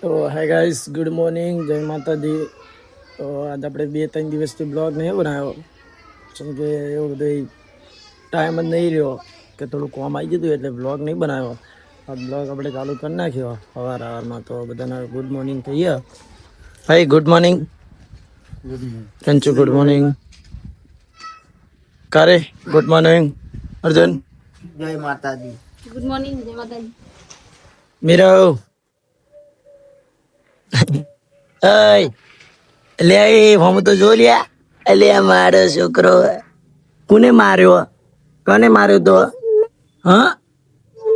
તો hi guys good morning જય માતાજી. તો આજે આપણે બે ત્રણ દિવસથી બ્લોગ નહીં બનાવ્યો કેમ કે એવું બધો ટાઈમ જ નહીં રહ્યો કે થોડું કોમ આવી ગયું એટલે બ્લોગ નહીં બનાવ્યો આ બ્લોગ આપણે ચાલુ કરી નાખ્યો સવાર સવારમાં તો બધાને ગુડ મોર્નિંગ કહીએ. ભાઈ ગુડ મોર્નિંગ કંચુ ગુડ મોર્નિંગ કારે ગુડ મોર્નિંગ અર્જુન. જય માતાજી. ગુડ મોર્નિંગ જય માતાજી. મીરવ લે એ હમ તો જો લ્યા. અલ્યા મારો છોકરો. કોને માર્યો? કોને માર્યો તો? હા?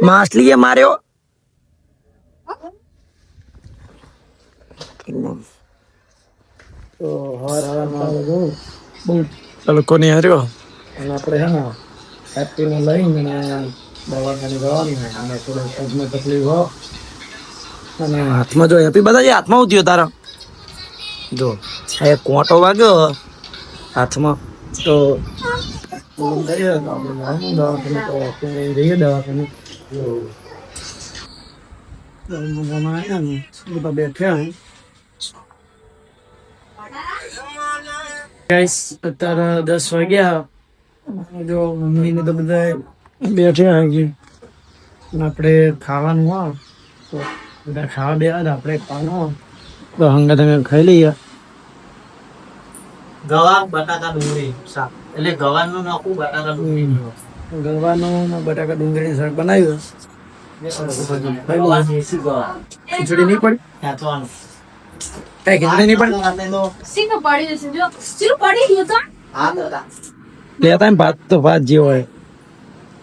માછલીએ માર્યો? તો બહુ તડકો નહીં હાર્યો? અને આપણે હે ને હેપીને લઈને દવાખાને જવાની હોય અને થોડો પગમાં તકલીફ હો. અને હાથમાં જો હેપી બધા જે હાથમાં ઉઠ્યો તારા જો એ કોંટો વાગ્યો હાથમાં તો જઈએ તો આપણે જવાનું દવાખાને તો અત્યારે જઈએ દવાખાને તો મમ્મા આવ્યા ને બધા બેઠ્યા હે ગાઈસ અત્યારે દસ વાગ્યા જો મમ્મી ને તો બધા બેઠ્યા હજી અને આપણે ખાવાનું હોય તો બધા ખાવા બે આપણે ખાવાનું. હોય તો હંગા તમે ખાઈ લઈએ. ગવા બટાકા ડુંગળી શાક. એટલે ગવાનું નાખું બટાકા ડુંગળી ગરવાનું બટાકા ડુંગળીનું શાક બનાવ્યું. ખીચડી નહીં પડી? કઈ ખીચડી નહીં પડી? લેતા ભાત તો ભાત જે હોય.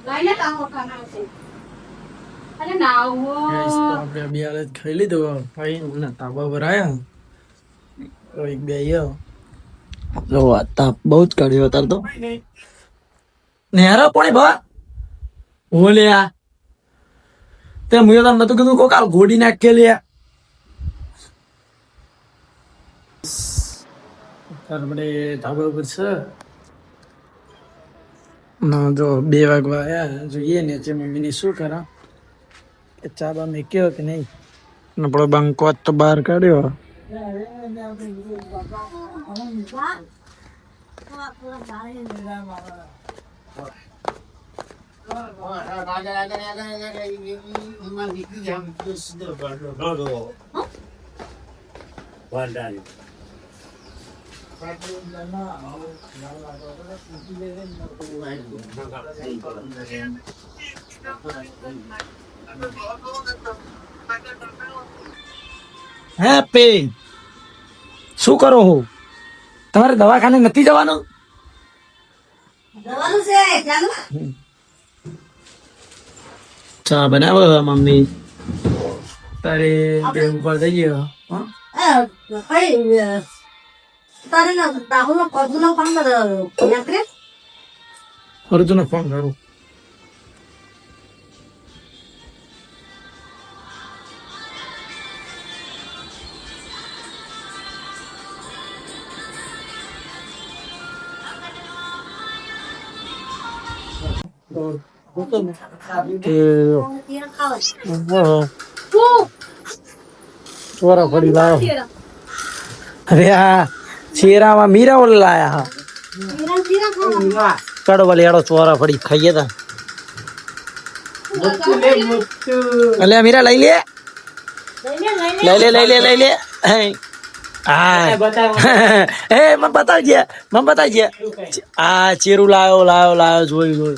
લઈને તાવો ખાના છે. અરે નાવો Guys, તો આપણે બે હાલ ખાઈ લીધું ભાઈ મને તાબા ભરાયા તો એક બે આવ્યો જો આ તાપ બહુ જ કાઢ્યો અત્યારે તો નેહરા પણ ભા હું લ્યા તે મુએ તમને નતું કીધું કોક હાલ ગોડી નાખે લ્યા આપણે ધાબા ઉપર છે ના જો બે વાગવા આવ્યા જોઈએ ને જે મમ્મીની શું કરા કે ચા બા મેક્યો કે નહીં ને આપણો બંકો આજ તો બહાર કાઢ્યો હે પે શું કરો હો? તમારે દવાખાને નથી જવાનું? ચા બનાવો મમ્મી. તારે બેન ઉપર થઈ ગયો? તારે ના ના કામ ના કરે અર્જુન ફોન કરું ચોરા પડી લાવો અરે આ શેરામાં મીરા ઓલ લાયા હા કડવા લેડો ચોરા પડી ખાઈએ તા અલે મીરા લઈ લે લઈ લે લઈ લે લઈ લે હે એ મને બતાવજે મને બતાવજે આ ચેરું લાયો લાયો લાયો જોયું જોઈ.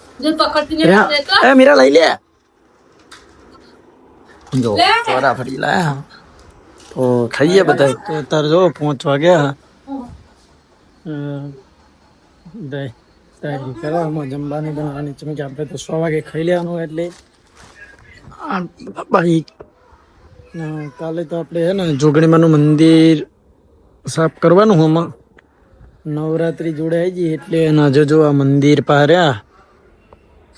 જો પકડતી ને તો. એ મીરા લઈ લે. જો ચોરા ફરી લાયા તો ખાઈએ બધા. તો તાર જો પાંચ વાગ્યા દે તૈયારી કરવામાં જમવાની બનાવવાની. છે કે આપણે તો સો વાગે ખાઈ લેવાનું એટલે. ભાઈ કાલે તો આપણે હે ને જોગણીમાનું મંદિર સાફ કરવાનું આમાં. નવરાત્રી જોડે આવી જઈએ એટલે એના જો જો આ મંદિર પાર્યા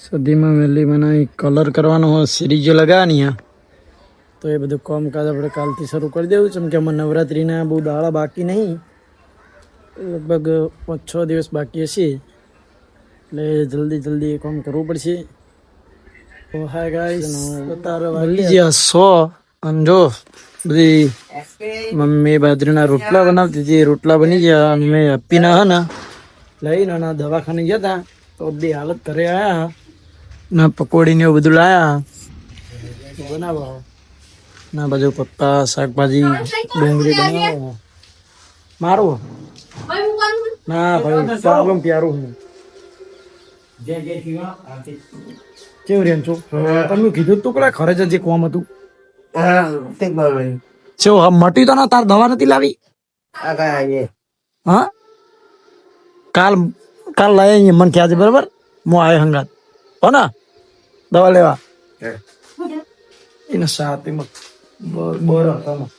સદીમાં વહેલી મને કલર કરવાનો હોય સિરીજો લગાવવાની તો એ બધું કામકાજ આપણે કાલથી શરૂ કરી દેવું છે. કે આમાં નવરાત્રિના બહુ દાડા બાકી નહીં. લગભગ પાંચ છ દિવસ બાકી હશે. એટલે જલ્દી જલ્દી એ કામ કરવું પડશે. તો હાય ગાઈસ તારો વાલી જ્યાં સો. અને જો બધી મમ્મી બાજરીના રોટલા બનાવતી હતી. રોટલા બની ગયા અને મેં અપ્પીના હે ને લઈને દવાખાને ગયા હતા તો બધી હાલત ઘરે આયા. ના પકોડી ને એવું બધું લાયા. બનાવો. ના બાજુ પત્તા શાકભાજી ડુંગળી બનાવો. મારું? ના ભાઈ પ્રોબ્લેમ પ્યારું હું કેવું રેમ છો? તમે કીધું તું કડા ખરે છે જે કોમ હતું. ચેવ હા મટી તો ના તાર દવા નથી લાવી? હા? કાલ કાલ લાય અહીંયા મને ખ્યાલ છે બરાબર? હું આવ્યો હંગાત. હો ને દવા લેવા? એને સાત એમાં બ- બોર હતો એમાં.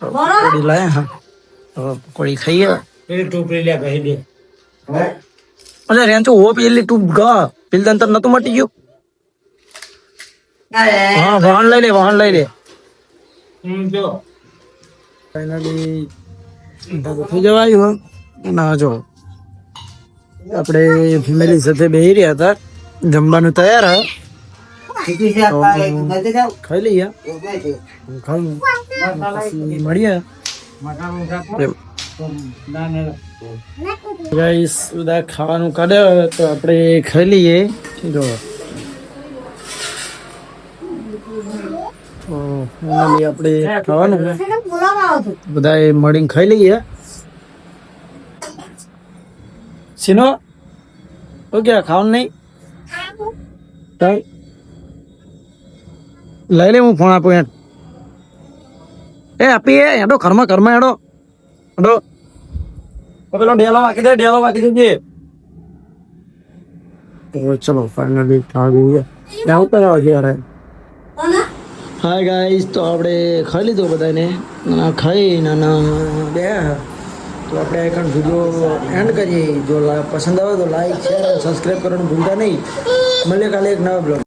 પકોડી લાયા હા. હવે પકોડી ખાઈએ. અરે રેન્ચો ઓ પેલી તું ગ. પેલી અંતર નતું મટી ગયું? હા વાહન લઈ લે વાહન લઈ લે. ફાઇનલી થઈ જવાયું ના જો. આપણે ફેમિલી સાથે બેસી રહ્યા હતા. જમવાનું તૈયાર હા. ખાઈ લઈએ. મળીએ. બધા ખાવાનું કાઢે તો આપણે ખાઈ લઈએ. જો. આપણે ખાવાનું. બધા મળીને ખાઈ લઈએ. સીનો ઓકે ખાવાનું નહીં તાઈ લઈ લે હું ફોન આપું યાર એ આપી એ હેડો ઘરમાં ઘરમાં હેડો તો પેલો ડેલો વાકી દે ડેલો વાકી દેજે ચલો ફાઇનલી ખાવા દઈએ આવું તો છે યાર હાય ગાઈસ તો આપણે ખાઈ લીધું બધાને ખાઈ ના બે. તો આપણે એકણ વીડિયો એન્ડ કરીએ. જો પસંદ આવે તો લાઈક શેર સબસ્ક્રાઈબ કરવાનું ભૂલતા નહીં. મળીએ કાલે એક નવા બ્લોગ